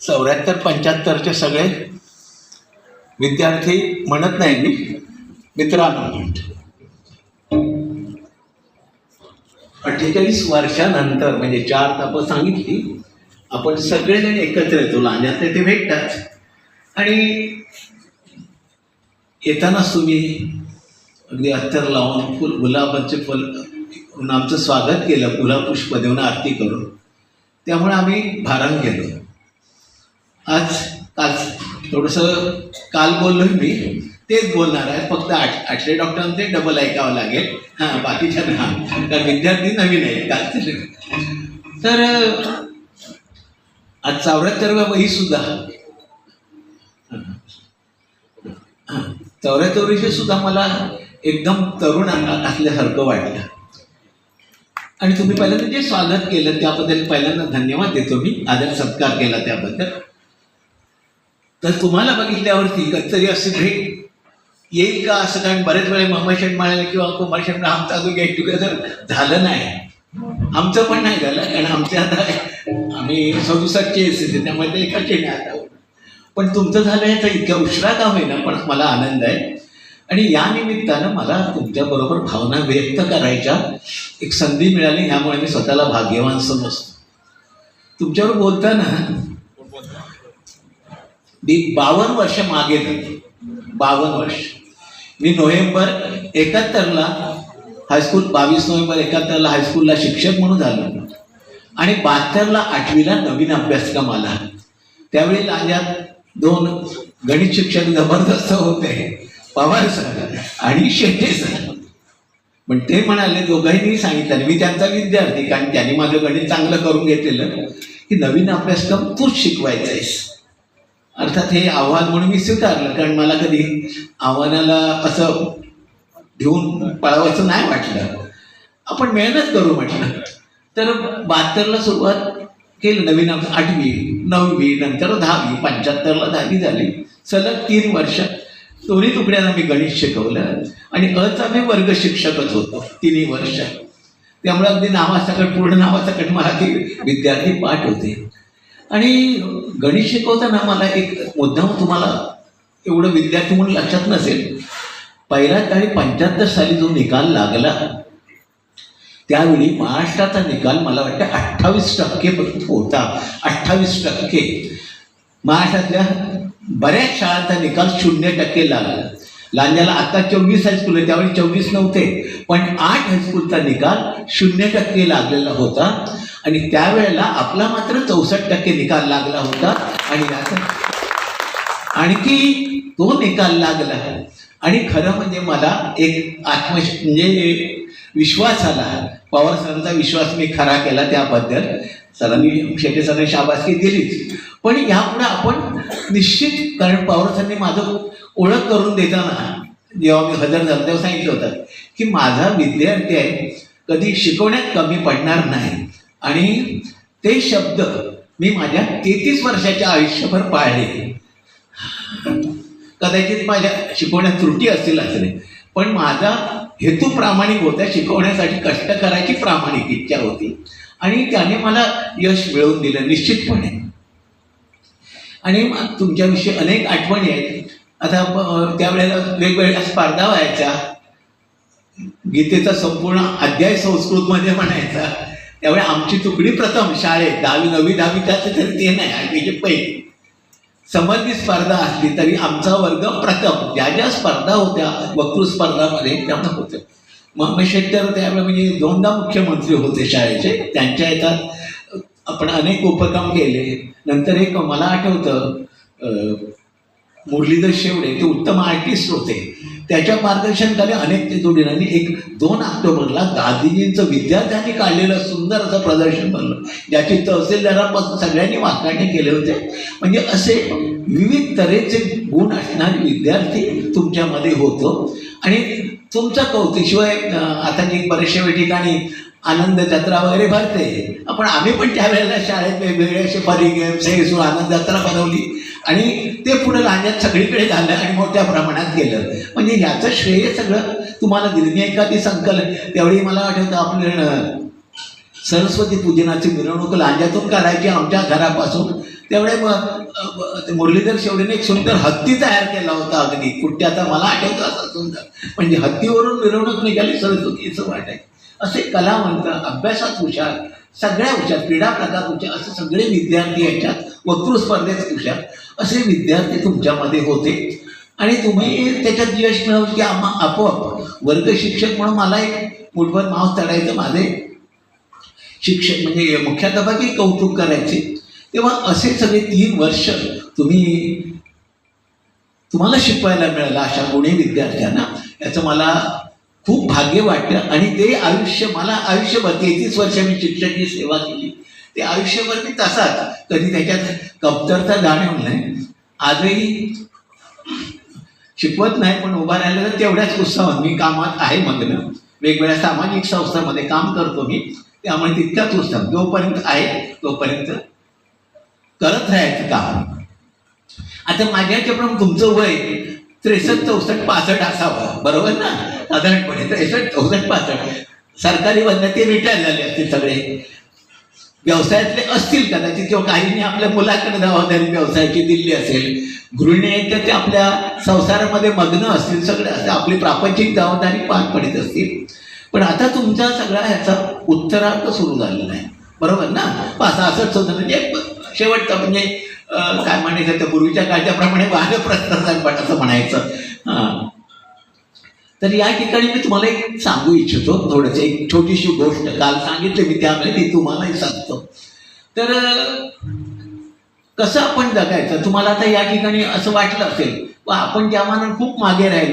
चौऱ्याहत्तर पंच्याहत्तरचे सगळे विद्यार्थी म्हणत नाही मी. मित्रांनो. म्हणतो अठ्ठेचाळीस वर्षानंतर म्हणजे चार तापं सांगितली आपण सगळेजण एकत्र येतो. लांजातले ते भेटतात. आणि येतानाच तुम्ही अगदी अत्तर लावून फुल गुलाबाचे फुल म्हणून आमचं स्वागत केलं गुलाबपुष्प देऊन आरती करून. त्यामुळे आम्ही भारान गेलो. आज काल थोडंसं काल बोललोय मी तेच बोलणार आहे. फक्त आठ आठशे डॉक्टरांना ते डबल ऐकावं लागेल. हां बाकीच्या ना कारण विद्यार्थी नवीन आहेत. कालचे तर आज चौऱ्याहत्तरव्या वही सुद्धा. चौऱ्याहत्तरीचे सुद्धा मला एकदम तरुण असल्यासारखं वाटलं. आणि तुम्ही पहिल्यांदा जे स्वागत केलं त्याबद्दल पहिल्यांदा धन्यवाद देतो मी. आदर सत्कार केला त्याबद्दल. तर तुम्हाला बघितल्यावरती कधीतरी असे भेट येईल का? असं कारण बरेच वेळा मम्माशेट म्हणाले किंवा कुमारशेट आमचं अजून गेट टुगेदर झालं नाही. आमचं पण नाही झालं कारण आमच्या आता आम्ही सदुसातचे एस त्यामुळे ते एकाचे नाही आता. पण तुमचं झालं आहे तर इतक्या उशिरा का होईना? पण मला आनंद आहे. आणि या निमित्तानं मला तुमच्याबरोबर भावना व्यक्त करायच्या एक संधी मिळाली ह्यामुळे मी स्वतःला भाग्यवान समजतो. तुमच्यावर बोलताना मी बावन्न वर्ष मागे झाली बावन्न वर्ष. मी नोव्हेंबर एकाहत्तरला हायस्कूल बावीस नोव्हेंबर एकाहत्तरला हायस्कूलला शिक्षक म्हणून झालो. आणि बहात्तरला आठवीला नवीन अभ्यासक्रम आला. त्यावेळी लांजात दोन गणित शिक्षक जबरदस्त होते. पवार सर आणि शेट्टे सर. पण ते म्हणाले दोघांनी सांगितलं. मी त्यांचा विद्यार्थी. कारण त्यांनी माझं गणित चांगलं करून घेतलेलं की नवीन अभ्यासक्रम तूच शिकवायचा आहेस. अर्थात हे आव्हान म्हणून मी स्वीकारलं कारण मला कधी आव्हानाला असं घेऊन पळावायचं नाही वाटलं. आपण मेहनत करू म्हटलं. तर बहात्तरला सुरुवात केली नवीन आठवी नववी नंतर दहावी पंच्याहत्तरला दहावी झाली. सलग तीन वर्ष दोन्ही तुकड्यांना मी गणित शिकवलं आणि अचा मी वर्ग शिक्षकच होतो तिन्ही वर्ष. त्यामुळे अगदी नावासकट पूर्ण नावासकट मराठी विद्यार्थी पाठ होते. आणि गणित शिकवताना मला एक मुद्दाम तुम्हाला एवढं विद्यार्थी म्हणून लक्षात नसेल. पहिल्या काळी पंच्याहत्तर साली जो निकाल लागला त्यावेळी महाराष्ट्राचा निकाल मला वाटतं अठ्ठावीस टक्के होता. अठ्ठावीस टक्के. महाराष्ट्रातल्या बऱ्याच शाळांचा निकाल शून्य टक्के लागला. लांजाला आता चोवीस हायस्कूल आहे त्यावेळी चोवीस नव्हते. पण आठ हायस्कूलचा निकाल शून्य टक्के लागलेला होता. आणि त्यावेळेला आपला मात्र चौसष्ट टक्के निकाल लागला होता. आणि याचा आणखी तो निकाल लागला आणि खरं म्हणजे मला एक आत्म म्हणजे विश्वास आला पवार सरांचा विश्वास मी खरा केला त्याबद्दल. सरांनी शेटे सरांनी शाबासकी दिलीच. पण यापुढे आपण निश्चित कारण पवार सरांनी माझं ओळख करून देताना जेव्हा मी हजर झालो तेव्हा सांगितलं होतं की माझा विद्यार्थी आहे कधी शिकवण्यात कमी पडणार नाही. आणि ते शब्द मी माझ्या तेहतीस वर्षाच्या आयुष्यभर पाळले. कदाचित माझ्या शिकवण्यात त्रुटी असतील असले पण माझा हेतू प्रामाणिक होता शिकवण्यासाठी कष्ट करायची प्रामाणिक इच्छा होती. आणि त्याने मला यश मिळवून दिलं निश्चितपणे. आणि मग तुमच्याविषयी अनेक आठवणी आहेत. आता त्यावेळेला वेगवेगळ्या स्पर्धा व्हायच्या. गीतेचा संपूर्ण अध्याय संस्कृतमध्ये म्हणायचा. त्यामुळे आमची तुकडी प्रथम शाळेत दहावी नववी दहावी त्याचं तरी ते नाही. आठवीचे पहिली. संबंधित स्पर्धा असली तरी आमचा वर्ग प्रथम. ज्या ज्या स्पर्धा होत्या वक्तृ स्पर्धामध्ये त्यामुळे होते. मग शेट्टर त्यावेळेला म्हणजे दोनदा मुख्यमंत्री होते शाळेचे. त्यांच्या याच्यात आपण अनेक उपक्रम केले. नंतर एक मला आठवतं मुरलीधर शेवडे ते उत्तम आर्टिस्ट होते. त्याच्या मार्गदर्शनखाली अनेक ते एक दोन ऑक्टोबरला गांधीजींचं विद्यार्थ्यांनी काढलेलं सुंदर असं प्रदर्शन बनलं. ज्याची तहसीलदारापासून सगळ्यांनी वाकाणे केले होते. म्हणजे असे विविध तऱ्हेचे गुण असणारे विद्यार्थी तुमच्यामध्ये होतो. आणि तुमचं कौतुक शिवाय आता जी बरेचशा ठिकाणी आनंद जत्रा वगैरे भरते. आपण आम्ही पण त्यावेळेला शाळेत वेगवेगळे असे फरी गेम्स हे सो आनंद जत्रा बनवली. आणि ते पुढे लांजात सगळीकडे झालं आणि मोठ्या प्रमाणात गेलं. म्हणजे ह्याचं श्रेय सगळं तुम्हाला दिलं. मी एखादी संकलन त्यावेळी मला आठवतं आपलं सरस्वती पूजनाची मिरवणूक लांजातून करायची आमच्या घरापासून. तेवढे मग ते मुरलीधर शेवडेने एक सुंदर हत्ती तयार केला होता अगदी. कुठे मला आठवतं असा सुंदर. म्हणजे हत्तीवरून मिरवणूक निघाली सरस्वतीचं वाटायचं असे कलावंत अभ्यासात हुशार सगळ्या हुशार क्रीडा प्रकार हुशार असे सगळे विद्यार्थी याच्यात वक्तृ स्पर्धेत हुशार असे विद्यार्थी तुमच्यामध्ये होते. आणि तुम्ही त्याच्यात यश मिळवलं की आम्हा आपोआप वर्ग शिक्षक म्हणून मला एक मुठभर मांस चढायचं माझे शिक्षक म्हणजे मुख्याध्यापकही कौतुक करायचे. तेव्हा असे सगळे तीन वर्ष तुम्ही तुम्हाला शिकवायला मिळालं अशा गुणी विद्यार्थ्यांना. याचं मला खूप भाग्य वाटलं. आणि ते आयुष्य मला आयुष्यभर तेहतीस वर्ष मी शिक्षकाची सेवा केली. ते आयुष्यभर मी तसाच कधी त्याच्यात कमतरता जाणवलं नाही. आजही शिकवत नाही पण उभा राहिलं तर तेवढ्याच उत्साहात. मी कामात आहे मग्न. वेगवेगळ्या सामाजिक संस्थांमध्ये काम करतो मी. त्यामुळे तितक्याच उत्साह. जोपर्यंत आहे तोपर्यंत करत राहायचं काम. आता माझ्या ह्याच्याप्रमाणे तुमचं वय त्रेसष्ट चौसष्ट पासष्ट असावं. बरोबर ना? साधारणपणे त्रेसष्ट चौसष्ट पासष्ट सरकारी बंद ते रिटायर झाले असतील सगळे. व्यवसायातले असतील कदाचित किंवा काहींनी आपल्या मुलाकडे जबाबदारी व्यवसायाची दिली असेल. गृहिणी आहेत तर ते आपल्या संसारामध्ये मग्न असतील. सगळे असं आपली प्रापंचिक जबाबदारी पार पडत असतील. पण आता तुमचा सगळा ह्याचा उत्तरार्थ सुरू झालेला आहे. बरोबर ना? असं असंच होतं. म्हणजे शेवटचं म्हणजे काय म्हणायचं तर पूर्वीच्या काळच्या प्रमाणे वादप्रस्ताव असं म्हणायचं. हां. तर या ठिकाणी मी तुम्हाला एक सांगू इच्छितो थोडंसं एक छोटीशी गोष्ट. काल सांगितली मी त्यामुळे ती तुम्हालाही सांगतो. तर कसं आपण जगायचं? तुम्हाला आता या ठिकाणी असं वाटलं असेल व आपण त्या मानाने खूप मागे राहिलो.